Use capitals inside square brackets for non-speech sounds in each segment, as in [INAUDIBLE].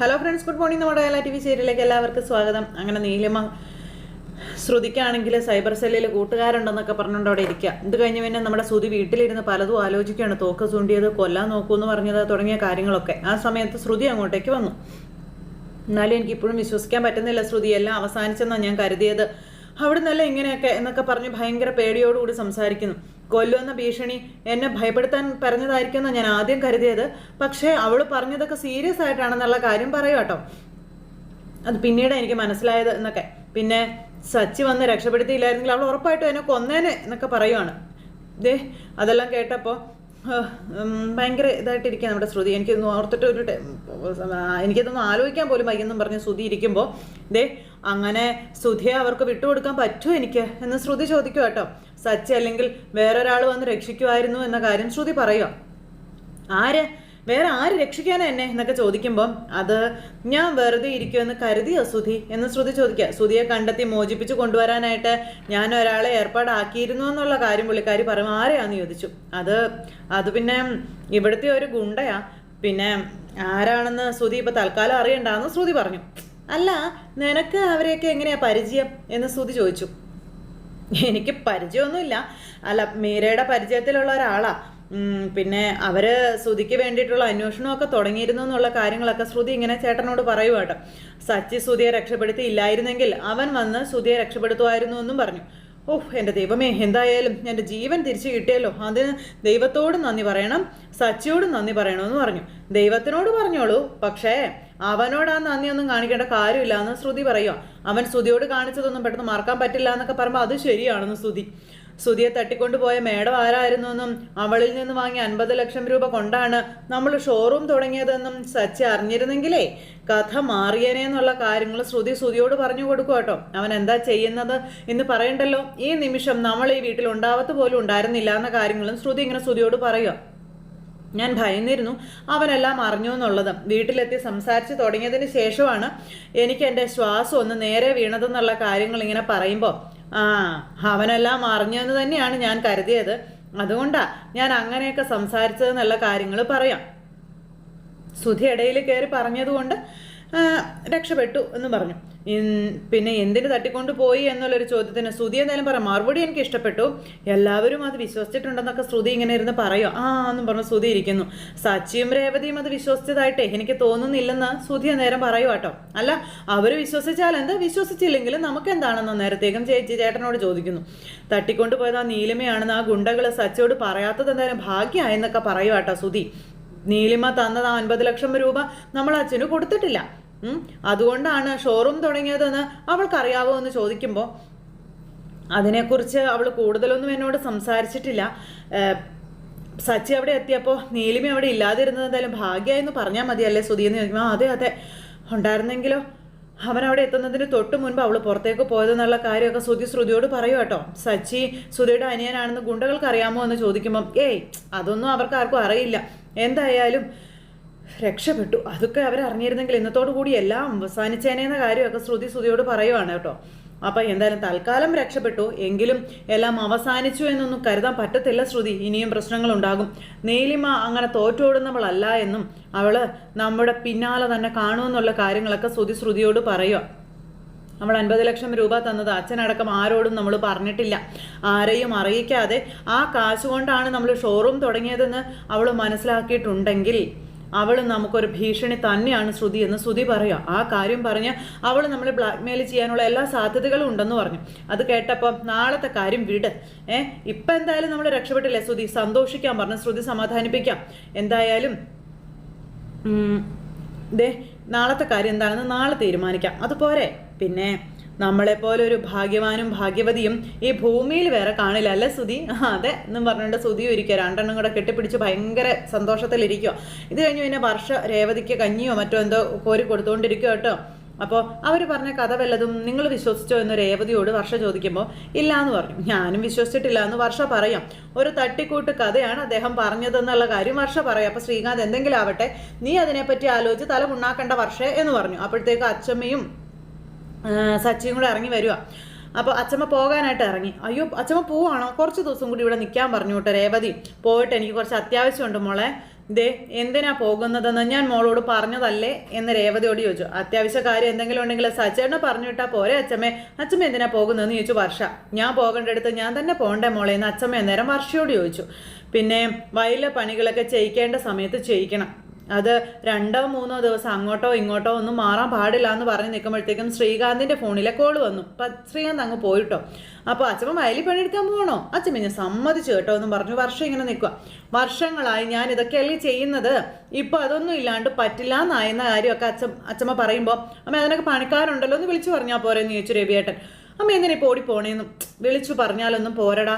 Hello friends good morning നമ്മുടെ എല്ലാ T V സീരിയലിലേക്ക് എല്ലാവർക്കും സ്വാഗതം. അങ്ങനെ നീലിമ ശ്രുതിക്കാണെങ്കിൽ സൈബർ സെല്ലിൽ കൂട്ടുകാരുണ്ടെന്നൊക്കെ പറഞ്ഞുകൊണ്ട് അവിടെ ഇരിക്കുക. ഇത് കഴിഞ്ഞ് പിന്നെ നമ്മുടെ ശ്രുതി വീട്ടിലിരുന്ന് പലതും ആലോചിക്കുകയാണ്. തോക്ക് ചൂണ്ടിയത് കൊല്ലാൻ നോക്കൂ എന്ന് പറഞ്ഞത് തുടങ്ങിയ കാര്യങ്ങളൊക്കെ. ആ സമയത്ത് ശ്രുതി അങ്ങോട്ടേക്ക് വന്നു. എന്നാലും എനിക്ക് ഇപ്പോഴും വിശ്വസിക്കാൻ പറ്റുന്നില്ല ശ്രുതി. എല്ലാം അവസാനിച്ചെന്നാണ് ഞാൻ കരുതിയത്. അവിടെ നിന്നല്ല ഇങ്ങനെയൊക്കെ എന്നൊക്കെ പറഞ്ഞ് ഭയങ്കര പേടിയോടുകൂടി സംസാരിക്കുന്നു. കൊല്ലുമെന്ന ഭീഷണി എന്നെ ഭയപ്പെടുത്താൻ പറഞ്ഞതായിരിക്കുമെന്ന് ഞാൻ ആദ്യം കരുതിയത്. പക്ഷേ അവൾ പറഞ്ഞതൊക്കെ സീരിയസ് ആയിട്ടാണെന്നുള്ള കാര്യം പറയൂ കേട്ടോ. അത് പിന്നീട് എനിക്ക് മനസ്സിലായത് എന്നൊക്കെ. പിന്നെ സച്ചി വന്ന് രക്ഷപ്പെടുത്തിയില്ലായിരുന്നെങ്കിൽ അവൾ ഉറപ്പായിട്ടും എന്നെ കൊന്നേനെ എന്നൊക്കെ പറയുവാണ്. ദേ അതെല്ലാം കേട്ടപ്പോൾ ഭയങ്കര ഇതായിട്ടിരിക്കുക നമ്മുടെ ശ്രുതി. എനിക്കൊന്ന് ഓർത്തിട്ട് ഒരു എനിക്കതൊന്നും ആലോചിക്കാൻ പോലും വയ്യെന്നും പറഞ്ഞ് ശ്രുതി ഇരിക്കുമ്പോൾ ദേ അങ്ങനെ ശ്രുതിയെ അവർക്ക് വിട്ടുകൊടുക്കാൻ പറ്റുമോ എനിക്ക്? എന്ന് ശ്രുതി ചോദിക്കുക കേട്ടോ. സച്ചി അല്ലെങ്കിൽ വേറൊരാൾ വന്ന് രക്ഷിക്കുമായിരുന്നു എന്ന കാര്യം ശ്രുതി പറയുക. ആര്? വേറെ ആര് രക്ഷിക്കാനാ എന്നെ? എന്നൊക്കെ ചോദിക്കുമ്പോൾ അത് ഞാൻ വെറുതെ ഇരിക്കുമെന്ന് കരുതിയോ സുധി എന്ന് ശ്രുതി ചോദിക്കുക. സുധിയെ കണ്ടെത്തി മോചിപ്പിച്ച് കൊണ്ടുവരാനായിട്ട് ഞാൻ ഒരാളെ ഏർപ്പാടാക്കിയിരുന്നു എന്നുള്ള കാര്യം പുള്ളിക്കാരി പറയും. ആരെയാന്ന് ചോദിച്ചു. അത് അത് പിന്നെ ഇവിടുത്തെ ഒരു ഗുണ്ടയാ. പിന്നെ ആരാണെന്ന് ശ്രുതി ഇപ്പൊ തൽക്കാലം അറിയണ്ടാന്ന് ശ്രുതി പറഞ്ഞു. അല്ല നിനക്ക് അവരെയൊക്കെ എങ്ങനെയാ പരിചയം? എന്ന് ശ്രുതി ചോദിച്ചു. എനിക്ക് പരിചയമൊന്നുമില്ല. അല്ല മീരയുടെ പരിചയത്തിലുള്ള ഒരാളാ. പിന്നെ അവർ ശ്രുതിക്ക് വേണ്ടിയിട്ടുള്ള അന്വേഷണമൊക്കെ തുടങ്ങിയിരുന്നു എന്നുള്ള കാര്യങ്ങളൊക്കെ ശ്രുതി ഇങ്ങനെ ചേട്ടനോട് പറയുക കേട്ടോ. സച്ചി ശ്രുതിയെ രക്ഷപ്പെടുത്തി ഇല്ലായിരുന്നെങ്കിൽ അവൻ വന്ന് ശ്രുതിയെ രക്ഷപ്പെടുത്തുമായിരുന്നു എന്നും പറഞ്ഞു. ഓഹ് എന്റെ ദൈവമേ എന്തായാലും എന്റെ ജീവൻ തിരിച്ചു കിട്ടിയല്ലോ. അതിന് ദൈവത്തോടും നന്ദി പറയണം സച്ചിയോടും നന്ദി പറയണമെന്ന് പറഞ്ഞു. ദൈവത്തിനോട് പറഞ്ഞോളൂ പക്ഷേ അവനോട് നന്ദിയൊന്നും കാണിക്കേണ്ട കാര്യമില്ല എന്ന് ശ്രുതി പറയുക അവൻ ശ്രുതിയോട് കാണിച്ചതൊന്നും പെട്ടെന്ന് മറക്കാൻ പറ്റില്ല എന്നൊക്കെ പറയുമ്പോൾ അത് ശരിയാണെന്ന് ശ്രുതി. ശ്രുതിയെ തട്ടിക്കൊണ്ടുപോയ മേഡം ആരായിരുന്നു എന്നും അവളിൽ നിന്ന് വാങ്ങിയ അൻപത് ലക്ഷം രൂപ കൊണ്ടാണ് നമ്മൾ ഷോറൂം തുടങ്ങിയതെന്നും സച്ചി അറിഞ്ഞിരുന്നെങ്കിലേ കഥ മാറിയനേ എന്നുള്ള കാര്യങ്ങൾ ശ്രുതി ശ്രുതിയോട് പറഞ്ഞു കൊടുക്കും കേട്ടോ. അവൻ എന്താ ചെയ്യുന്നത് എന്ന് പറയണ്ടല്ലോ? ഈ നിമിഷം നമ്മൾ ഈ വീട്ടിൽ ഉണ്ടാവത്ത് പോലും ഉണ്ടായിരുന്നില്ല എന്ന കാര്യങ്ങളും ശ്രുതി ഇങ്ങനെ ശ്രുതിയോട് പറയുക ഞാൻ ഭയന്നിരുന്നു. അവനെല്ലാം അറിഞ്ഞു എന്നുള്ളത്. വീട്ടിലെത്തി സംസാരിച്ച് തുടങ്ങിയതിന് ശേഷമാണ് എനിക്ക് എന്റെ ശ്വാസം ഒന്ന് നേരെ വീണതെന്നുള്ള കാര്യങ്ങൾ ഇങ്ങനെ പറയുമ്പോൾ ആ അവനെല്ലാം അറിഞ്ഞെന്ന് തന്നെയാണ് ഞാൻ കരുതിയത്. അതുകൊണ്ടാ ഞാൻ അങ്ങനെയൊക്കെ സംസാരിച്ചതെന്നുള്ള കാര്യങ്ങൾ പറയാം. സുധി ഇടയിൽ കയറി പറഞ്ഞതുകൊണ്ട് രക്ഷപ്പെട്ടു എന്ന് പറഞ്ഞു. പിന്നെ എന്തിന് തട്ടിക്കൊണ്ട് പോയി എന്നുള്ളൊരു ചോദ്യത്തിന് ശ്രുതി എന്തായാലും പറയാം മറുപടി എനിക്ക് ഇഷ്ടപ്പെട്ടു. എല്ലാവരും അത് വിശ്വസിച്ചിട്ടുണ്ടെന്നൊക്കെ ശ്രുതി ഇങ്ങനെ ഇരുന്ന് പറയോ. ആ എന്നും പറഞ്ഞു ശ്രുതി ഇരിക്കുന്നു. സച്ചിയും രേവതിയും അത് വിശ്വസിച്ചതായിട്ടേ എനിക്ക് തോന്നുന്നില്ലെന്ന് ശ്രുതി നേരം പറയൂ കേട്ടോ അല്ല അവർ വിശ്വസിച്ചാൽ എന്ത്? വിശ്വസിച്ചില്ലെങ്കിലും നമുക്ക് എന്താണെന്ന് നേരത്തേക്കും ചേച്ചി ചേട്ടനോട് ചോദിക്കുന്നു. തട്ടിക്കൊണ്ട് പോയത് ആ നീലിമയാണെന്ന് ആ ഗുണ്ടകൾ സച്ചിയോട് പറയാത്തത് എന്തായാലും ഭാഗ്യമായെന്നൊക്കെ പറയൂ കേട്ടോ ശ്രുതി. നീലിമ തന്നത് ആ അൻപത് ലക്ഷം രൂപ നമ്മൾ അച്ഛന് കൊടുത്തിട്ടില്ല. അതുകൊണ്ടാണ് ഷോറൂം തുടങ്ങിയതെന്ന് അവൾക്കറിയാവോ എന്ന് ചോദിക്കുമ്പോൾ അതിനെക്കുറിച്ച് അവൾ കൂടുതലൊന്നും എന്നോട് സംസാരിച്ചിട്ടില്ല. സച്ചി അവിടെ എത്തിയപ്പോൾ നീലിമ അവിടെ ഇല്ലാതിരുന്നത് എന്തായാലും ഭാഗ്യമായെന്ന് പറഞ്ഞാൽ മതിയല്ലേ സുധി എന്ന് ചോദിക്കുമ്പോൾ അതെ അതെ. ഉണ്ടായിരുന്നെങ്കിലോ? അവൻ അവിടെ എത്തുന്നതിന് തൊട്ട് മുൻപ് അവൾ പുറത്തേക്ക് പോയതെന്നുള്ള കാര്യമൊക്കെ സുധി ശ്രുതിയോട് പറയൂ കേട്ടോ. സച്ചി സുധിയുടെ അനിയനാണെന്ന് ഗുണ്ടകൾക്ക് അറിയാമോ എന്ന് ചോദിക്കുമ്പം ഏയ് അതൊന്നും അവർക്ക് ആർക്കും അറിയില്ല. എന്തായാലും രക്ഷപ്പെട്ടു. അതൊക്കെ അവരറിഞ്ഞിരുന്നെങ്കിൽ ഇന്നത്തോടു കൂടി എല്ലാം അവസാനിച്ചേനെന്ന കാര്യമൊക്കെ ശ്രുതി ശ്രുതിയോട് പറയുവാണ് കേട്ടോ. അപ്പം എന്തായാലും തൽക്കാലം രക്ഷപ്പെട്ടു. എങ്കിലും എല്ലാം അവസാനിച്ചു എന്നൊന്നും കരുതാൻ പറ്റത്തില്ല ശ്രുതി. ഇനിയും പ്രശ്നങ്ങളുണ്ടാകും. നീലിമ അങ്ങനെ തോറ്റോടുന്നവളല്ല എന്നും അവൾ നമ്മുടെ പിന്നാലെ തന്നെ കാണുമെന്നുള്ള കാര്യങ്ങളൊക്കെ ശ്രുതി ശ്രുതിയോട് പറയുക നമ്മൾ അൻപത് ലക്ഷം രൂപ തന്നത് അച്ഛനടക്കം ആരോടും നമ്മൾ പറഞ്ഞിട്ടില്ല. ആരെയും അറിയിക്കാതെ ആ കാശ് കൊണ്ടാണ് നമ്മൾ ഷോറൂം തുടങ്ങിയതെന്ന് അവൾ മനസ്സിലാക്കിയിട്ടുണ്ടെങ്കിൽ അവൾ നമുക്കൊരു ഭീഷണി തന്നെയാണ് ശ്രുതി എന്ന് ശ്രുതി പറയുക. ആ കാര്യം പറഞ്ഞ് അവൾ നമ്മളെ ബ്ലാക്ക്മെയിൽ ചെയ്യാനുള്ള എല്ലാ സാധ്യതകളും ഉണ്ടെന്ന് പറഞ്ഞു. അത് കേട്ടപ്പോൾ നാളത്തെ കാര്യം വിട്. ഏ ഇപ്പം എന്തായാലും നമ്മൾ രക്ഷപ്പെട്ടില്ലേ ശ്രുതി? സന്തോഷിക്കാൻ പറഞ്ഞു ശ്രുതി സമാധാനിപ്പിക്കാം. എന്തായാലും ദേ നാളത്തെ കാര്യം എന്താണെന്ന് നാളെ തീരുമാനിക്കാം. അതുപോരെ പിന്നെ നമ്മളെപ്പോലെ ഒരു ഭാഗ്യവാനും ഭാഗ്യവതിയും ഈ ഭൂമിയിൽ വേറെ കാണില്ല. അല്ലേ സുധി? അതെ എന്നും പറഞ്ഞുകൊണ്ട് സുധി ഇരിക്കുക രണ്ടെണ്ണം കൂടെ കെട്ടിപ്പിടിച്ച് ഭയങ്കര സന്തോഷത്തിലിരിക്കുക ഇത് കഴിഞ്ഞ് പിന്നെ വർഷ രേവതിക്ക് കഞ്ഞിയോ മറ്റോ എന്തോ കോരി കൊടുത്തുകൊണ്ടിരിക്കുക കേട്ടോ. അപ്പോൾ അവർ പറഞ്ഞ കഥ വല്ലതും നിങ്ങൾ വിശ്വസിച്ചോ എന്ന് രേവതിയോട് വർഷ ചോദിക്കുമ്പോൾ ഇല്ല എന്ന് പറഞ്ഞു. ഞാനും വിശ്വസിച്ചിട്ടില്ല എന്ന് വർഷ പറയാം. ഒരു തട്ടിക്കൂട്ട് കഥയാണ് അദ്ദേഹം പറഞ്ഞതെന്നുള്ള കാര്യം വർഷ പറയാം. അപ്പോൾ ശ്രീകാന്ത് എന്തെങ്കിലും ആവട്ടെ നീ അതിനെപ്പറ്റി ആലോചിച്ച് തല മുണ്ണാക്കേണ്ട വർഷേ എന്ന് പറഞ്ഞു. അപ്പോഴത്തേക്ക് അച്ചമ്മയും സച്ചിയും കൂടെ ഇറങ്ങി വരിക അപ്പോൾ അച്ഛമ്മ പോകാനായിട്ട് ഇറങ്ങി. അയ്യോ അച്ഛമ്മ പോവാണോ? കുറച്ച് ദിവസം കൂടി ഇവിടെ നിൽക്കാൻ പറഞ്ഞു കേട്ടോ രേവതി. പോയിട്ട് എനിക്ക് കുറച്ച് അത്യാവശ്യമുണ്ട് മോളെ. ദേ എന്തിനാ പോകുന്നതെന്ന് ഞാൻ മോളോട് പറഞ്ഞതല്ലേ എന്ന് രേവതിയോട് ചോദിച്ചു. അത്യാവശ്യ കാര്യം എന്തെങ്കിലും ഉണ്ടെങ്കിൽ സച്ചേട്ടനെ പറഞ്ഞു വിട്ടാൽ പോരെ അച്ഛമ്മേ അച്ഛമ്മ എന്തിനാ പോകുന്നതെന്ന് ചോദിച്ചു വർഷ. ഞാൻ പോകേണ്ടടുത്ത് ഞാൻ തന്നെ പോകണ്ടേ മോളെ എന്ന് അച്ഛമ്മ നേരം വർഷയോട് ചോദിച്ചു. പിന്നെ വയലിലെ പണികളൊക്കെ ചെയ്യിക്കേണ്ട സമയത്ത് ചെയ്യിക്കണം. അത് രണ്ടോ മൂന്നോ ദിവസം അങ്ങോട്ടോ ഇങ്ങോട്ടോ ഒന്നും മാറാൻ പാടില്ല എന്ന് പറഞ്ഞ് നിൽക്കുമ്പോഴത്തേക്കും ശ്രീകാന്തിന്റെ ഫോണിലെ കോൾ വന്നു. അപ്പം ശ്രീകാന്ത് അങ്ങ് പോയിട്ടോ. അപ്പോൾ അച്ഛമ്മ വയലിൽ പണിയെടുക്കാൻ പോകണോ അച്ഛമ്മ ഞാൻ സമ്മതിച്ചു കേട്ടോ എന്നും പറഞ്ഞു വർഷം ഇങ്ങനെ നിൽക്കുക വർഷങ്ങളായി ഞാൻ ഇതൊക്കെയല്ലേ ചെയ്യുന്നത്? ഇപ്പോൾ അതൊന്നും ഇല്ലാണ്ട് പറ്റില്ല എന്നായെന്ന കാര്യമൊക്കെ അച്ഛൻ അച്ഛമ്മ പറയുമ്പോൾ അമ്മ അതിനൊക്കെ പണിക്കാരുണ്ടല്ലോ എന്ന് വിളിച്ചു പറഞ്ഞാൽ പോരെന്ന് ചോദിച്ചു രവിയേട്ടൻ. അമ്മ എന്തിനാ ഇപ്പോൾ ഓടിപ്പോണേന്നും വിളിച്ചു പറഞ്ഞാലൊന്നും പോരടാ.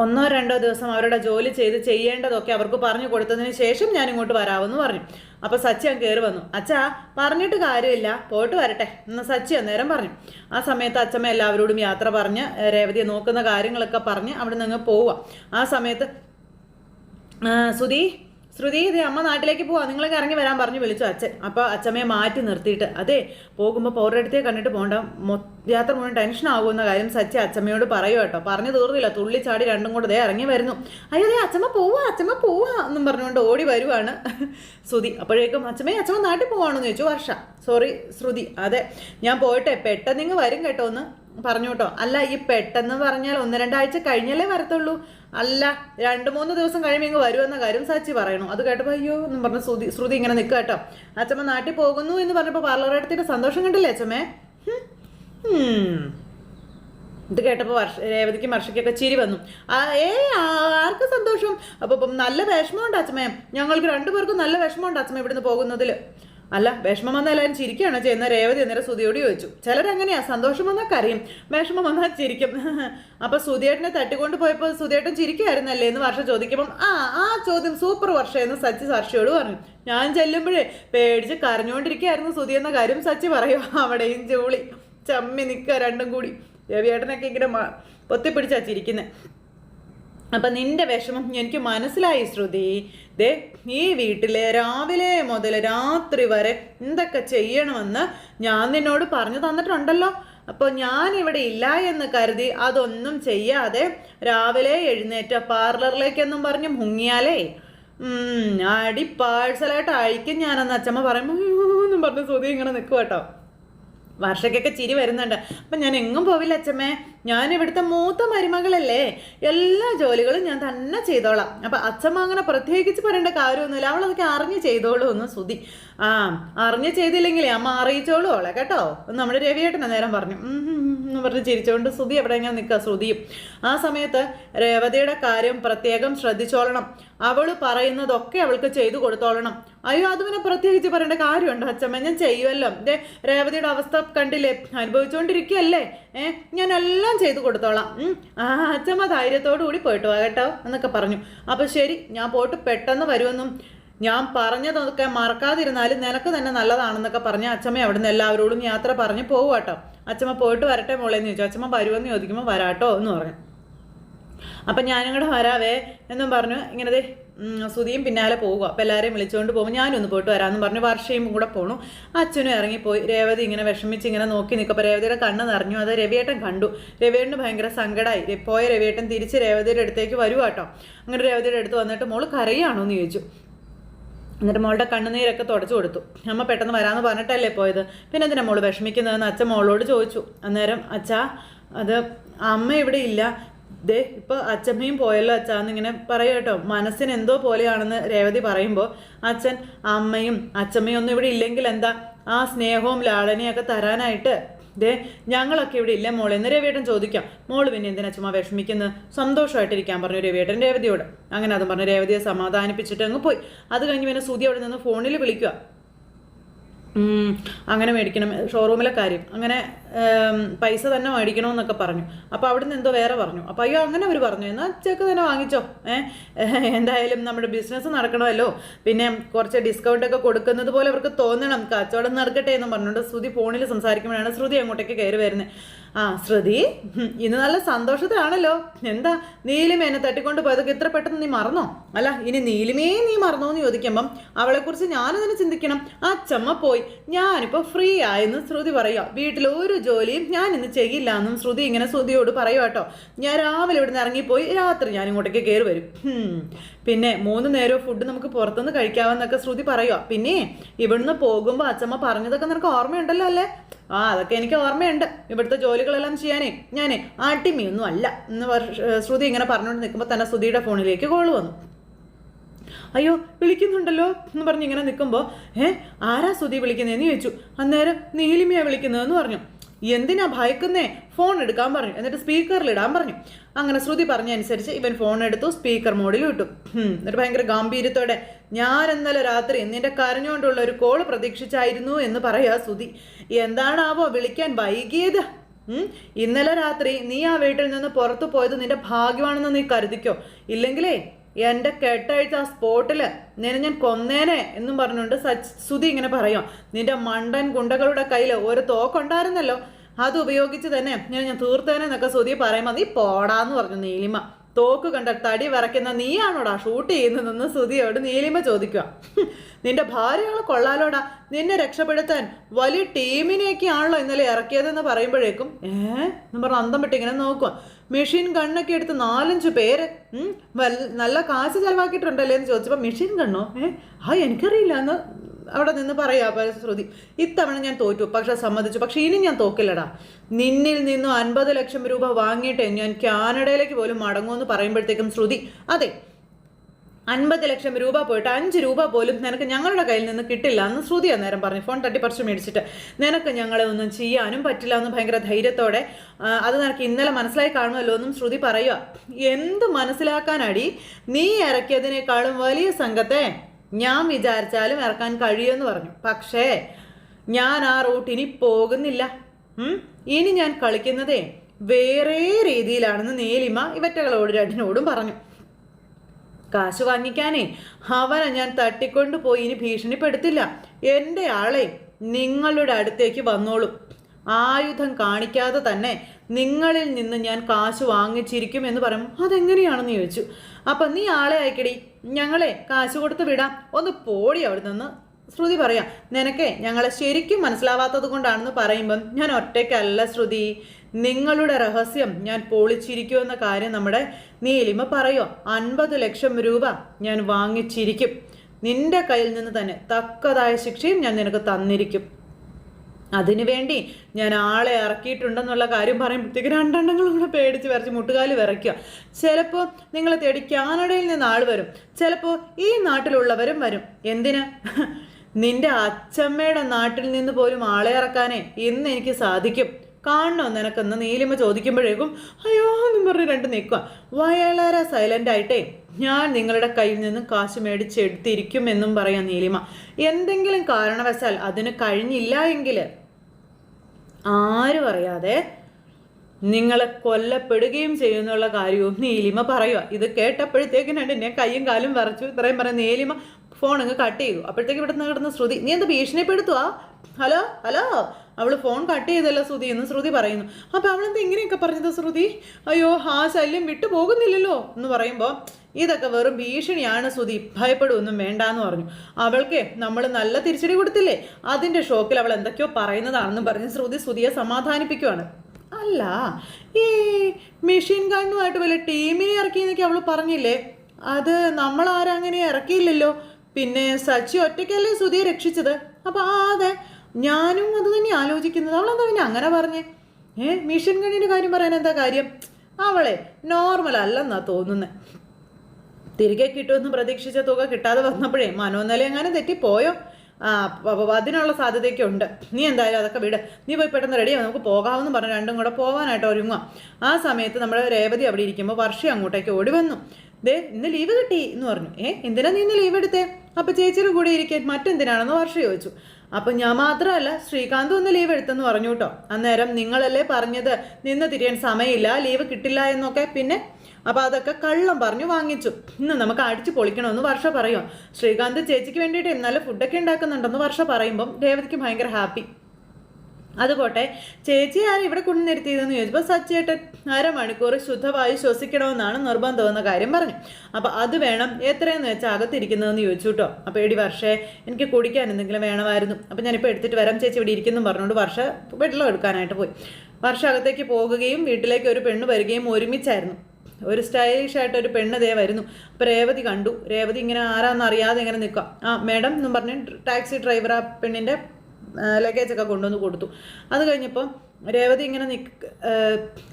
ഒന്നോ രണ്ടോ ദിവസം അവരുടെ ജോലി ചെയ്ത് ചെയ്യേണ്ടതൊക്കെ അവർക്ക് പറഞ്ഞു കൊടുത്തതിന് ശേഷം ഞാൻ ഇങ്ങോട്ട് വരാമെന്ന് പറഞ്ഞു. അപ്പോൾ സച്ചി അങ്ങ് കയറി വന്നു. അച്ഛാ പറഞ്ഞിട്ട് കാര്യമില്ല. പോയിട്ട് വരട്ടെ. എന്ന് സച്ചി അന്നേരം പറഞ്ഞു. ആ സമയത്ത് അച്ഛമ്മ എല്ലാവരോടും യാത്ര പറഞ്ഞ് രേവതി രേവതിയെ നോക്കുന്ന കാര്യങ്ങളൊക്കെ പറഞ്ഞ് അവിടെ നിന്ന് പോവുക. ആ സമയത്ത് സുധി ശ്രുതി ഇത് അമ്മ നാട്ടിലേക്ക് പോവാ. നിങ്ങളൊക്കെ ഇറങ്ങി വരാൻ പറഞ്ഞു വിളിച്ചു അച്ഛൻ. അപ്പോൾ അച്ഛമ്മയെ മാറ്റി നിർത്തിയിട്ട്. അതെ പോകുമ്പോൾ പൗരടുത്തേ കണ്ടിട്ട് പോകണ്ട യാത്ര മുഴുവൻ ടെൻഷൻ ആകുമെന്ന കാര്യം സച്ചി അച്ഛമ്മയോട് പറയൂ കേട്ടോ. പറഞ്ഞു തീർന്നില്ല. തുള്ളി ചാടി രണ്ടും കൂടെ ദേ ഇറങ്ങി വരുന്നു. അയ്യോ ദേ അച്ഛമ്മ പോവാ അച്ഛമ്മ പോവാ എന്നും പറഞ്ഞുകൊണ്ട് ഓടി വരുവാണ് ശ്രുതി. അപ്പോഴേക്കും അച്ഛമ്മയെ അച്ഛമ്മ നാട്ടിൽ പോവാണെന്ന് ചോദിച്ചു വർഷ. സോറി ശ്രുതി. അതെ ഞാൻ പോയിട്ടെ പെട്ടെന്ന് ഇങ്ങ് വരും കേട്ടോ ഒന്ന്. പറഞ്ഞു കേട്ടോ അല്ല ഈ പെട്ടെന്ന് പറഞ്ഞാൽ ഒന്ന് രണ്ടാഴ്ച കഴിഞ്ഞല്ലേ വരത്തുള്ളൂ. അല്ല രണ്ട് മൂന്ന് ദിവസം കഴിയുമ്പോൾ ഇങ്ങ് വരുമെന്ന കാര്യം സച്ചി പറയണു. അത് കേട്ടപ്പോൾ അയ്യോ എന്നും പറഞ്ഞ ശ്രുതി ശ്രുതി ഇങ്ങനെ നിൽക്കുക കേട്ടോ അച്ഛമ്മ നാട്ടിൽ പോകുന്നു എന്ന് പറഞ്ഞപ്പോൾ എടുത്തിട്ട് സന്തോഷം കണ്ടില്ലേ അച്ഛമ്മേ. ഇത് കേട്ടപ്പോൾ വർഷ രേവതിക്കും വർഷയ്ക്കൊക്കെ ചിരി വന്നു. ഏ ആർക്ക് സന്തോഷം? അപ്പോൾ നല്ല വിഷമമുണ്ട് അച്ഛമ്മേ ഞങ്ങൾക്ക് രണ്ടുപേർക്കും നല്ല വിഷമമുണ്ട് അച്ഛമ്മ ഇവിടുന്ന് പോകുന്നതിൽ അല്ല വിഷമം വന്നാൽ എല്ലാവരും ചിരിക്കുകയാണ് ചെയ്യുന്ന രേവതി അന്നേരം സുതിയോട് ചോദിച്ചു. ചിലരങ്ങനെയാ സന്തോഷം വന്നാൽ കരയും വിഷമം വന്നാൽ ചിരിക്കും. [LAUGHS] അപ്പോൾ സുതിയേട്ടനെ തട്ടിക്കൊണ്ട് പോയപ്പോൾ സുതിയേട്ടൻ ചിരിക്കുമായിരുന്നല്ലേ എന്ന് വർഷ ചോദിക്കുമ്പം ആ ആ ചോദ്യം സൂപ്പർ വർഷം എന്ന് സച്ചി വർഷയോട് പറഞ്ഞു. ഞാൻ ചെല്ലുമ്പോഴേ പേടിച്ച് കരഞ്ഞുകൊണ്ടിരിക്കുകയായിരുന്നു സുതി എന്ന കാര്യം സച്ചി പറയും [LAUGHS] അവിടെയും ജോളി ചമ്മി നിൽക്കുക രണ്ടും കൂടി. രവിയേട്ടനൊക്കെ ഇങ്ങനെ പൊത്തിപ്പിടിച്ചാ ചിരിക്കുന്നത് അപ്പം നിന്റെ വിഷമം എനിക്ക് മനസ്സിലായി ശ്രുതി. ദേ ഈ വീട്ടിലെ രാവിലെ മുതൽ രാത്രി വരെ എന്തൊക്കെ ചെയ്യണമെന്ന് ഞാൻ നിന്നോട് പറഞ്ഞു തന്നിട്ടുണ്ടല്ലോ. അപ്പോൾ ഞാൻ ഇവിടെ ഇല്ല എന്ന് കരുതി അതൊന്നും ചെയ്യാതെ രാവിലെ എഴുന്നേറ്റ പാർലറിലേക്കെന്നും പറഞ്ഞ് മുങ്ങിയാലേ. അടി പാഴ്സലായിട്ട് അഴിക്കും ഞാനെന്ന് അച്ഛമ്മ പറയുമ്പോൾ എന്നും പറഞ്ഞ് ശ്രുതി ഇങ്ങനെ നിൽക്കും കേട്ടോ വർഷയ്ക്കൊക്കെ ചിരി വരുന്നുണ്ട്. അപ്പം ഞാൻ എങ്ങും പോവില്ല അച്ഛമ്മേ ഞാൻ ഇവിടുത്തെ മൂത്ത മരുമകളല്ലേ? എല്ലാ ജോലികളും ഞാൻ തന്നെ ചെയ്തോളാം. അപ്പം അച്ഛമ്മ അങ്ങനെ പ്രത്യേകിച്ച് പറയേണ്ട കാര്യമൊന്നുമില്ല. അവൾ അതൊക്കെ അറിഞ്ഞ് ചെയ്തോളൂ എന്ന് സുതി ആ അറിഞ്ഞ് ചെയ്തില്ലെങ്കിലേ അമ്മ അറിയിച്ചോളൂ അവളെ കേട്ടോ. നമ്മുടെ രവിയേട്ടനെ നേരം പറഞ്ഞു. എന്ന് പറഞ്ഞ് ചിരിച്ചുകൊണ്ട് സുതി എവിടെ ഇങ്ങനെ നിൽക്കുക ശ്രുതിയും. ആ സമയത്ത് രേവതിയുടെ കാര്യം പ്രത്യേകം ശ്രദ്ധിച്ചോളണം. അവൾ പറയുന്നതൊക്കെ അവൾക്ക് ചെയ്തു കൊടുത്തോളണം. അയ്യോ അത് പിന്നെ പ്രത്യേകിച്ച് പറയേണ്ട കാര്യമുണ്ടോ അച്ഛമ്മ? ഞാൻ ചെയ്യുമല്ലോ ദേ രേവതിയുടെ അവസ്ഥ കണ്ടില്ലേ? അനുഭവിച്ചുകൊണ്ടിരിക്കുകയല്ലേ ഏ ഞാൻ എല്ലാം ചെയ്തു കൊടുത്തോളാം. ആ അച്ഛമ്മ ധൈര്യത്തോടു കൂടി പോയിട്ട് വാ കേട്ടോ എന്നൊക്കെ പറഞ്ഞു. അപ്പോൾ ശരി ഞാൻ പോയിട്ട് പെട്ടെന്ന് വരുമെന്നും ഞാൻ പറഞ്ഞതൊക്കെ മറക്കാതിരുന്നാലും നിനക്ക് തന്നെ നല്ലതാണെന്നൊക്കെ പറഞ്ഞ് അച്ഛമ്മ അവിടെ നിന്ന് എല്ലാവരോടും യാത്ര പറഞ്ഞ് പോകും കേട്ടോ. അച്ഛമ്മ പോയിട്ട് വരട്ടെ മോളേന്ന് ചോദിച്ചു. അച്ഛമ്മ വരുമെന്ന് ചോദിക്കുമ്പോൾ വരാട്ടോ എന്ന് പറഞ്ഞു. അപ്പം ഞാനും കൂടെ വരാവേ എന്നും പറഞ്ഞു. ഇങ്ങനെ സുധിയും പിന്നാലെ പോവുക. അപ്പം എല്ലാവരെയും വിളിച്ചുകൊണ്ട് പോകുമ്പോൾ ഞാനൊന്ന് പോയിട്ട് വരാമെന്ന് പറഞ്ഞു. വർഷയും കൂടെ പോണു. അച്ഛനും ഇറങ്ങിപ്പോയി. രേവതി ഇങ്ങനെ വിഷമിച്ച് ഇങ്ങനെ നോക്കി നിൽക്കുമ്പോൾ രേവതിയുടെ കണ്ണ് നിറഞ്ഞു. അത് രവിയേട്ടൻ കണ്ടു. രവിയേട്ടന് ഭയങ്കര സങ്കടമായി പോയ രവിയേട്ടൻ തിരിച്ച് രേവതിയുടെ അടുത്തേക്ക് വരുക കേട്ടോ. അങ്ങനെ രേവതിയുടെ അടുത്ത് വന്നിട്ട് മോൾ കരയാണോ എന്ന് ചോദിച്ചു. എന്നിട്ട് മോളുടെ കണ്ണുനീരൊക്കെ തുടച്ചു കൊടുത്തു. അമ്മ പെട്ടെന്ന് വരാമെന്ന് പറഞ്ഞിട്ടല്ലേ പോയത്? പിന്നെ എന്തിനാ മോൾ വിഷമിക്കുന്നതെന്ന് അച്ഛൻ മോളോട് ചോദിച്ചു. അന്നേരം അച്ഛാ അത് അമ്മ ഇവിടെ ഇല്ല. ദേ ഇപ്പോൾ അച്ഛമ്മയും പോയല്ലോ അച്ഛാന്ന് എന്നിങ്ങനെ പറയും കേട്ടോ. മനസ്സിന് എന്തോ പോലെയാണെന്ന് രേവതി പറയുമ്പോൾ അച്ഛൻ അമ്മയും അച്ഛമ്മയും ഒന്നും ഇവിടെ ഇല്ലെങ്കിൽ എന്താ? ആ സ്നേഹവും ലാളനയൊക്കെ തരാനായിട്ട്. ദേ ഞങ്ങളൊക്കെ ഇവിടെ ഇല്ല മോളെ? എന്ന് രവിയേട്ടൻ ചോദിക്കാം. മോൾ പിന്നെ എന്തിനാ ചുമ്മാ വിഷമിക്കുന്നത് സന്തോഷമായിട്ടിരിക്കാൻ പറഞ്ഞു രവിയേട്ടൻ രേവതിയോട്. അങ്ങനെ അതും പറഞ്ഞു രേവതിയെ സമാധാനിപ്പിച്ചിട്ട് അങ്ങ് പോയി. അത് കഴിഞ്ഞ് പിന്നെ സുതി അവിടെ നിന്ന് ഫോണിൽ വിളിക്കുക അങ്ങനെ മേടിക്കണം. ഷോറൂമിലെ കാര്യം. അങ്ങനെ പൈസ തന്നെ മേടിക്കണമെന്നൊക്കെ പറഞ്ഞു. അപ്പോൾ അവിടുന്ന് എന്തോ വേറെ പറഞ്ഞു. അപ്പോൾ അയ്യോ അങ്ങനെ അവർ പറഞ്ഞു. എന്നാൽ ചെക്ക് തന്നെ വാങ്ങിച്ചോ. എന്തായാലും നമ്മുടെ ബിസിനസ് നടക്കണമല്ലോ. പിന്നെ കുറച്ച് ഡിസ്കൗണ്ടൊക്കെ കൊടുക്കുന്നത് പോലെ അവർക്ക് തോന്നണം. കച്ചവടം നടക്കട്ടെ എന്ന് പറഞ്ഞുകൊണ്ട് ശ്രുതി ഫോണിൽ സംസാരിക്കുമ്പോഴാണ് ശ്രുതി അങ്ങോട്ടേക്ക് കയറി വരുന്നത്. ആ ശ്രുതി ഇന്ന് നല്ല സന്തോഷത്തിലാണല്ലോ. എന്താ നീലിമ എന്നെ തട്ടിക്കൊണ്ട് പോയതൊക്കെ ഇത്ര പെട്ടെന്ന് നീ മറന്നോ? അല്ല ഇനി നീലിമേ നീ മറന്നോ എന്ന് ചോദിക്കുമ്പം അവളെക്കുറിച്ച് ഞാനതിനെ ചിന്തിക്കണം. ആ ചമ്മ പോയി. ഞാനിപ്പോൾ ഫ്രീ ആയെന്ന് ശ്രുതി പറയുക. വീട്ടിൽ ഒരു ഒരു ജോലിയും ഞാൻ ഇന്ന് ചെയ്യില്ല എന്നും ശ്രുതി ഇങ്ങനെ ശ്രുതിയോട് പറയുക കേട്ടോ. ഞാൻ രാവിലെ ഇവിടുന്ന് ഇറങ്ങിപ്പോയി രാത്രി ഞാൻ ഇങ്ങോട്ടേക്ക് കയറി വരും. പിന്നെ മൂന്ന് നേരവും ഫുഡ് നമുക്ക് പുറത്തുനിന്ന് കഴിക്കാമെന്നൊക്കെ ശ്രുതി പറയുക പിന്നെ ഇവിടുന്ന് പോകുമ്പോൾ അച്ഛമ്മ പറഞ്ഞതൊക്കെ നിനക്ക് ഓർമ്മയുണ്ടല്ലോ അല്ലേ? ആ അതൊക്കെ എനിക്ക് ഓർമ്മയുണ്ട്. ഇവിടുത്തെ ജോലികളെല്ലാം ചെയ്യാനേ ഞാനേ ആട്ടിമിയൊന്നും അല്ല എന്ന് ശ്രുതി ഇങ്ങനെ പറഞ്ഞുകൊണ്ട് നിൽക്കുമ്പോൾ തന്നെ ശ്രുതിയുടെ ഫോണിലേക്ക് കോൾ വന്നു. അയ്യോ വിളിക്കുന്നുണ്ടല്ലോ എന്ന് പറഞ്ഞ് ഇങ്ങനെ നിൽക്കുമ്പോൾ ഏ ആരാ ശ്രുതി വിളിക്കുന്നതെന്ന് ചോദിച്ചു. അന്നേരം നീലിമയാ വിളിക്കുന്നതെന്ന് പറഞ്ഞു. എന്തിനാ ഭയക്കുന്നേ? ഫോൺ എടുക്കാൻ പറഞ്ഞു. എന്നിട്ട് സ്പീക്കറിൽ ഇടാൻ പറഞ്ഞു. അങ്ങനെ ശ്രുതി പറഞ്ഞ അനുസരിച്ച് ഇവൻ ഫോൺ എടുത്തു സ്പീക്കർ മോഡിൽ വിട്ടു ഹും, എന്നിട്ട് ഭയങ്കര ഗാംഭീര്യത്തോടെ ഞാൻ ഇന്നലെ രാത്രി നിന്റെ കരഞ്ഞുകൊണ്ടുള്ള ഒരു കോൾ പ്രതീക്ഷിച്ചായിരുന്നു എന്ന് പറയാ ശ്രുതി. എന്താണാവോ വിളിക്കാൻ വൈകിയത്? ഇന്നലെ രാത്രി നീ ആ വീട്ടിൽ നിന്ന് പുറത്തു പോയത് നിന്റെ ഭാഗ്യമാണെന്ന് നീ കരുതിക്കോ? ഇല്ലെങ്കിലേ എന്റെ കെട്ടഴിച്ച ആ സ്പോട്ടിൽ നിന്നെ ഞാൻ കൊന്നേനെ എന്നും പറഞ്ഞുകൊണ്ട് സച്ച് സുധി ഇങ്ങനെ പറയും. നിന്റെ മണ്ടൻ ഗുണ്ടകളുടെ കയ്യിൽ ഒരു തോക്കുണ്ടായിരുന്നല്ലോ അത് ഉപയോഗിച്ച് തന്നെ ഞാൻ ഞാൻ തീർത്തേനെ എന്നൊക്കെ സുധി പറയുമ്പോൾ നീ പോടാന്ന് പറഞ്ഞു നീലിമ. തോക്ക് കണ്ട തടി വരയ്ക്കുന്ന നീയാണോടാ ഷൂട്ട് ചെയ്യുന്നതെന്ന് സുധിയോട് നീലിമ ചോദിക്കുക നിന്റെ ഭാര്യകൾ കൊള്ളാലോടാ നിന്നെ രക്ഷപ്പെടുത്താൻ വലിയ ടീമിനെയൊക്കെ ആണല്ലോ ഇന്നലെ ഇറക്കിയതെന്ന് പറയുമ്പോഴേക്കും ഏ? എന്ന് പറഞ്ഞ് അന്തം വിട്ട് ഇങ്ങനെ നോക്കുക മെഷീൻ ഗണ്ണൊക്കെ എടുത്ത് നാലഞ്ച് പേര് നല്ല കാശ് ചെലവാക്കിയിട്ടുണ്ടല്ലേ എന്ന് ചോദിച്ചപ്പോൾ മെഷീൻ ഗണ്ണോ ഏ ആ എനിക്കറിയില്ല. എന്ന് അവിടെ നിന്ന് പറയാ ശ്രുതി. ഇത്തവണ ഞാൻ തോറ്റു പക്ഷെ സമ്മതിച്ചു. പക്ഷെ ഇനി ഞാൻ തോക്കില്ലടാ. നിന്നിൽ നിന്നും അൻപത് ലക്ഷം രൂപ വാങ്ങിയിട്ടേ ഞാൻ കാനഡയിലേക്ക് പോലും മടങ്ങുമെന്ന് പറയുമ്പോഴത്തേക്കും ശ്രുതി അതെ അൻപത് ലക്ഷം രൂപ പോയിട്ട് അഞ്ച് രൂപ പോലും നിനക്ക് ഞങ്ങളുടെ കയ്യിൽ നിന്ന് കിട്ടില്ല എന്ന് ശ്രുതി അന്നേരം പറഞ്ഞു. ഫോൺ തട്ടിപ്പറിച്ച് മേടിച്ചിട്ട് നിനക്ക് ഞങ്ങളെ ഒന്നും ചെയ്യാനും പറ്റില്ല എന്ന് ഭയങ്കര ധൈര്യത്തോടെ അത് നിനക്ക് ഇന്നലെ മനസ്സിലായി കാണുമല്ലോ എന്നും ശ്രുതി പറയുക. എന്ത് മനസ്സിലാക്കാനടി? നീ ഇറക്കിയതിനേക്കാളും വലിയ സംഘത്തെ ഞാൻ വിചാരിച്ചാലും ഇറക്കാൻ കഴിയുമെന്ന് പറഞ്ഞു. പക്ഷേ ഞാൻ ആ റൂട്ട് ഇനി പോകുന്നില്ല. ഇനി ഞാൻ കളിക്കുന്നതേ വേറെ രീതിയിലാണെന്ന് നീലിമ ഇവറ്റകളോട് രണ്ടിനോടും പറഞ്ഞു. കാശ് വാങ്ങിക്കാനേ. അവനെ ഞാൻ തട്ടിക്കൊണ്ടു പോയി ഇനി ഭീഷണിപ്പെടുത്തില്ല. എന്റെ ആളെ നിങ്ങളുടെ അടുത്തേക്ക് വന്നോളും. ആയുധം കാണിക്കാതെ തന്നെ നിങ്ങളിൽ നിന്ന് ഞാൻ കാശ് വാങ്ങിച്ചിരിക്കും എന്ന് പറയും. അതെങ്ങനെയാണെന്ന് ചോദിച്ചു. അപ്പം നീ ആളെ അയക്കടി. ഞങ്ങളെ കാശ് കൊടുത്ത് വിടാം. ഒന്ന് പോടി അവിടെ നിന്ന് ശ്രുതി പറയാം. നിനക്കേ ഞങ്ങളെ ശരിക്കും മനസ്സിലാവാത്തത് കൊണ്ടാണെന്ന് പറയുമ്പം ഞാൻ ഒറ്റയ്ക്കല്ല ശ്രുതി. നിങ്ങളുടെ രഹസ്യം ഞാൻ പൊളിച്ചിരിക്കുമെന്ന കാര്യം നമ്മുടെ നീലിമ പറയോ? അൻപത് ലക്ഷം രൂപ ഞാൻ വാങ്ങിച്ചിരിക്കും. നിന്റെ കയ്യിൽ നിന്ന് തന്നെ തക്കതായ ശിക്ഷയും ഞാൻ നിനക്ക് തന്നിരിക്കും. അതിനുവേണ്ടി ഞാൻ ആളെ ഇറക്കിയിട്ടുണ്ടെന്നുള്ള കാര്യം പറയുമ്പോഴത്തേക്ക് രണ്ടെണ്ണങ്ങളും കൂടെ പേടിച്ച് വരച്ച് മുട്ടുകാൽ വിറയ്ക്കുക. ചിലപ്പോൾ നിങ്ങളെ തേടി കാനഡയിൽ നിന്ന് ആൾ വരും. ചിലപ്പോൾ ഈ നാട്ടിലുള്ളവരും വരും. എന്തിന്? നിന്റെ അച്ചമ്മയുടെ നാട്ടിൽ നിന്ന് പോലും ആളെ ഇറക്കാനേ ഇന്ന് എനിക്ക് സാധിക്കും. കാണണോ നിനക്കെന്ന്? നീലിമ ചോദിക്കുമ്പോഴേക്കും അയ്യോ എന്നും പറഞ്ഞ് രണ്ട് നിൽക്കുക വളരെ സൈലന്റ് ആയിട്ടേ ഞാൻ നിങ്ങളുടെ കയ്യിൽ നിന്ന് കാശ് മേടിച്ചെടുത്തിരിക്കും എന്നും പറയാം നീലിമ. എന്തെങ്കിലും കാരണവശാൽ അതിന് കഴിഞ്ഞില്ല എങ്കിൽ ആരും അറിയാതെ നിങ്ങളെ കൊല്ലപ്പെടുകയും ചെയ്യുന്നുള്ള കാര്യവും നീലിമ പറയുക ഇത് കേട്ടപ്പോഴത്തേക്കിനുണ്ട് ഞാൻ കയ്യും കാലും വരച്ചു. ഇത്രയും പറയാം നീലിമ ഫോൺ അങ്ങ് കട്ട് ചെയ്തു. അപ്പോഴത്തേക്ക് ഇവിടെ നിന്ന് കിടന്ന ശ്രുതി നീ എന്ത് ഭീഷണിപ്പെടുത്തുവാ? ഹലോ ഹലോ അവൾ ഫോൺ കട്ട് ചെയ്തല്ല ശ്രുതി എന്ന് ശ്രുതി പറയുന്നു. അപ്പൊ അവളെന്താ ഇങ്ങനെയൊക്കെ പറഞ്ഞത് ശ്രുതി? അയ്യോ ആ ശല്യം വിട്ടു പോകുന്നില്ലല്ലോ എന്ന് പറയുമ്പോൾ ഇതൊക്കെ വെറും ഭീഷണിയാണ് ശ്രുതി. ഭയപ്പെടുമൊന്നും വേണ്ട എന്ന് പറഞ്ഞു. അവൾക്ക് നമ്മൾ നല്ല തിരിച്ചടി കൊടുത്തില്ലേ? അതിന്റെ ഷോക്കിൽ അവൾ എന്തൊക്കെയോ പറയുന്നതാണെന്ന് പറഞ്ഞ് ശ്രുതി ശ്രുതിയെ സമാധാനിപ്പിക്കുവാണ്. അല്ല ഈ മെഷീൻ ഗണ്ണുമായിട്ട് വല്ല ടീമിനെ ഇറക്കിയെന്നൊക്കെ അവൾ പറഞ്ഞില്ലേ? അത് നമ്മൾ ആരങ്ങനെ ഇറക്കിയില്ലല്ലോ. പിന്നെ സച്ചി ഒറ്റയ്ക്കല്ലേ സുധിയെ രക്ഷിച്ചത്? അപ്പൊ ആ അതെ. ഞാനും അത് തന്നെ ആലോചിക്കുന്നത്. അവളെന്താ പിന്നെ അങ്ങനെ പറഞ്ഞേ? ഏ മിഷൻ ഗണ്ണിന്റെ കാര്യം പറയാൻ എന്താ കാര്യം? അവളെ നോർമൽ അല്ലെന്നാ തോന്നുന്നത് തിരികെ കിട്ടുമെന്ന് പ്രതീക്ഷിച്ച തുക കിട്ടാതെ വന്നപ്പോഴേ മനോനില എങ്ങനെ തെറ്റിപ്പോയോ? ആ അതിനുള്ള സാധ്യതയൊക്കെ ഉണ്ട് നീ എന്തായാലും അതൊക്കെ വിട്. നീ പോയി പെട്ടെന്ന് റെഡിയാവും നമുക്ക് പോകാമെന്ന് പറഞ്ഞ് രണ്ടും കൂടെ പോകാനായിട്ട് ഒരുങ്ങുക ആ സമയത്ത് നമ്മൾ രേവതി അവിടെ ഇരിക്കുമ്പോൾ വർഷ അങ്ങോട്ടേക്ക് ഓടി വന്നു. ദേ ഇന്ന് ലീവ് കിട്ടി എന്ന് പറഞ്ഞു. ഏ എന്തിനാ നീ ഇന്ന് ലീവ് എടുത്തേ? അപ്പൊ ചേച്ചിയുടെ കൂടെ ഇരിക്കാൻ മറ്റെന്തിനാണെന്ന് വർഷം ചോദിച്ചു. അപ്പൊ ഞാൻ മാത്രമല്ല ശ്രീകാന്ത് ഒന്ന് ലീവ് എടുത്തെന്ന് പറഞ്ഞു കേട്ടോ. അന്നേരം നിങ്ങളല്ലേ പറഞ്ഞത് നിന്ന് തിരിയാൻ സമയമില്ല ലീവ് കിട്ടില്ല എന്നൊക്കെ. പിന്നെ അപ്പൊ അതൊക്കെ കള്ളം പറഞ്ഞു വാങ്ങിച്ചു. ഇന്ന് നമുക്ക് അടിച്ചു പൊളിക്കണമെന്ന് വർഷ പറയും. ശ്രീകാന്ത് ചേച്ചിക്ക് വേണ്ടിയിട്ട് നല്ല ഫുഡൊക്കെ ഉണ്ടാക്കുന്നുണ്ടെന്ന് വർഷ പറയുമ്പം രേവതിക്ക് ഭയങ്കര ഹാപ്പി അതുപോട്ടെ ചേച്ചി ആരും ഇവിടെ കൊണ്ടു നിർത്തിയതെന്ന് ചോദിച്ചപ്പോൾ സച്ചേട്ടൻ അരമണിക്കൂർ ശുദ്ധവായു ശ്വസിക്കണമെന്നാണ് നിർബന്ധമെന്ന കാര്യം പറഞ്ഞു. അപ്പോൾ അത് വേണം എത്രയെന്ന് വെച്ചാൽ അകത്തിരിക്കുന്നതെന്ന് ചോദിച്ചു കേട്ടോ അപ്പോൾ എടി വർഷേ എനിക്ക് കുടിക്കാൻ എന്തെങ്കിലും വേണമായിരുന്നു. അപ്പോൾ ഞാനിപ്പോൾ എടുത്തിട്ട് വരാം ചേച്ചി ഇവിടെ ഇരിക്കുന്നു പറഞ്ഞുകൊണ്ട് വർഷ വെള്ളം എടുക്കാനായിട്ട് പോയി. വർഷ അകത്തേക്ക് പോകുകയും വീട്ടിലേക്ക് ഒരു പെണ്ണ് വരികയും ഒരുമിച്ചായിരുന്നു. ഒരു സ്റ്റൈലിഷ് ആയിട്ട് ഒരു പെണ്ണ് ദേ വരുന്നു. അപ്പോൾ രേവതി കണ്ടു. രേവതി ഇങ്ങനെ ആരാന്നറിയാതെ ഇങ്ങനെ നിൽക്കുക ആ മേഡം എന്നും പറഞ്ഞ് ടാക്സി ഡ്രൈവർ ആ പെണ്ണിന്റെ ലഗേജ് ഒക്കെ കൊണ്ടുവന്ന് കൊടുത്തു. അത് കഴിഞ്ഞപ്പം രേവതി ഇങ്ങനെ നിക്ക്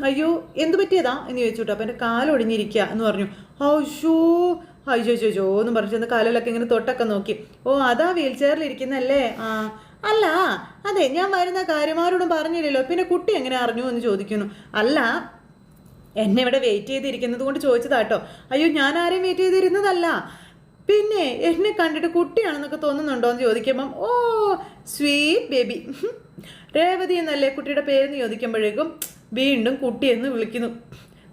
അയ്യോ എന്ത് പറ്റിയതാ എന്ന് ചോദിച്ചു അപ്പം എന്റെ കാലൊടിഞ്ഞിരിക്കുക എന്ന് പറഞ്ഞു. അയ്യോ അയ്യോ ചോച്ചോ എന്ന് പറഞ്ഞു ചെന്ന് കാലിലൊക്കെ ഇങ്ങനെ തൊട്ടൊക്കെ നോക്കി. ഓ അതാ വീൽ ചെയറിൽ ഇരിക്കുന്നല്ലേ? ആ അല്ല അതെ ഞാൻ വരുന്ന കാര്യമാരോടും പറഞ്ഞില്ലല്ലോ. പിന്നെ കുട്ടി എങ്ങനെ അറിഞ്ഞു എന്ന് ചോദിക്കുന്നു. അല്ല എന്നെ ഇവിടെ വെയിറ്റ് ചെയ്തിരിക്കുന്നത് കൊണ്ട് ചോദിച്ചതാട്ടോ. അയ്യോ ഞാൻ ആരെയും വെയിറ്റ് ചെയ്തിരുന്നതല്ല. പിന്നെ എന്നെ കണ്ടിട്ട് കുട്ടിയാണെന്നൊക്കെ തോന്നുന്നുണ്ടോ എന്ന് ചോദിക്കുമ്പം ഓ സ്വീറ്റ് ബേബി. രേവതി എന്നല്ലേ കുട്ടിയുടെ പേരെന്ന് ചോദിക്കുമ്പോഴേക്കും വീണ്ടും കുട്ടി എന്ന് വിളിക്കുന്നു.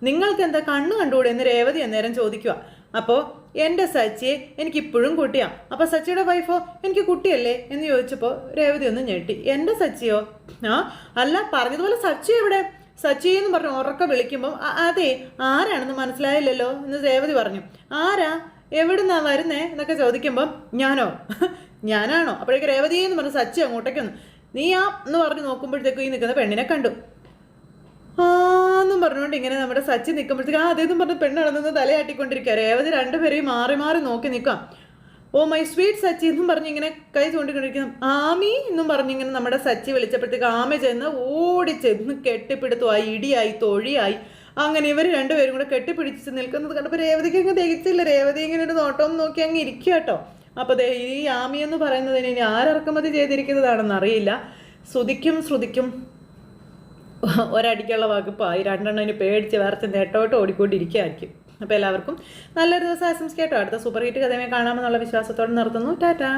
നിങ്ങൾക്ക് എന്താ കണ്ണു കണ്ടുകൂടെ എന്ന് രേവതി അന്നേരം ചോദിക്കുക അപ്പോൾ എന്റെ സച്ചിയെ എനിക്കിപ്പോഴും കുട്ടിയാ. അപ്പോൾ സച്ചിയുടെ വൈഫോ? എനിക്ക് കുട്ടിയല്ലേ? എന്ന് ചോദിച്ചപ്പോൾ രേവതി ഒന്ന് ഞെട്ടി. എന്റെ സച്ചിയോ? ആ അല്ല പറഞ്ഞതുപോലെ സച്ചി എവിടെ? സച്ചി എന്ന് പറഞ്ഞ് ഉറക്കെ വിളിക്കുമ്പോൾ "അ- അതെ ആരാണെന്ന് മനസ്സിലായില്ലല്ലോ? എന്ന് രേവതി പറഞ്ഞു. ആരാ? എവിടുന്നാ വരുന്നേ എന്നൊക്കെ ചോദിക്കുമ്പം ഞാനോ? ഞാനാണോ? അപ്പോഴേക്ക് രേവതി എന്ന് പറഞ്ഞ സച്ചി അങ്ങോട്ടേക്ക് വന്നു. ആ എന്ന് പറഞ്ഞ് നോക്കുമ്പോഴത്തേക്കും ഈ നിൽക്കുന്ന പെണ്ണിനെ കണ്ടു. ആന്നും പറഞ്ഞുകൊണ്ട് ഇങ്ങനെ നമ്മുടെ സച്ചി നിൽക്കുമ്പോഴത്തേക്ക് ആ അതേന്നും പറഞ്ഞ് പെണ്ണാണെന്ന് തലയാട്ടിക്കൊണ്ടിരിക്കുക. രേവതി രണ്ടുപേരെയും മാറി മാറി നോക്കി നിൽക്കാം ഓ മൈ സ്വീറ്റ് സച്ചി എന്നും പറഞ്ഞ് ഇങ്ങനെ കൈ ചൂണ്ടിക്കൊണ്ടിരിക്കുന്നു. ആമി എന്നും പറഞ്ഞിങ്ങനെ നമ്മുടെ സച്ചി വിളിച്ചപ്പോഴത്തേക്ക് ആമ ചെന്ന് ഓടി ചെന്ന് കെട്ടിപ്പിടുത്തുമായി ഇടിയായി തൊഴിയായി. അങ്ങനെ ഇവർ രണ്ടുപേരും കൂടെ കെട്ടിപ്പിടിച്ച് നിൽക്കുന്നത് കണ്ടപ്പോൾ രേവതിക്ക് അങ്ങ് തികച്ചില്ല രേവതി ഇങ്ങനെ ഒരു നോട്ടം നോക്കി അങ്ങ് ഇരിക്കുക കേട്ടോ അപ്പോൾ ദേ ഈ ആമി എന്ന് പറയുന്നതിന് ഇനി ആരിറക്കുമതി ചെയ്തിരിക്കുന്നതാണെന്ന് അറിയില്ല. ശ്രുതിക്കും ശ്രുതിക്കും ഒരടിക്കുള്ള വകുപ്പായി. രണ്ടെണ്ണം ഇനി പേടിച്ച് വരച്ച് നേട്ടോട്ട് ഓടിക്കൊണ്ടിരിക്കുകയായിരിക്കും അപ്പോൾ എല്ലാവർക്കും നല്ലൊരു ദിവസം ആശംസിക്കട്ടോ അടുത്ത സൂപ്പർ ഹിറ്റ് കഥയെ കാണാമെന്നുള്ള വിശ്വാസത്തോടെ നിർത്തുന്നു. ടാറ്റാ.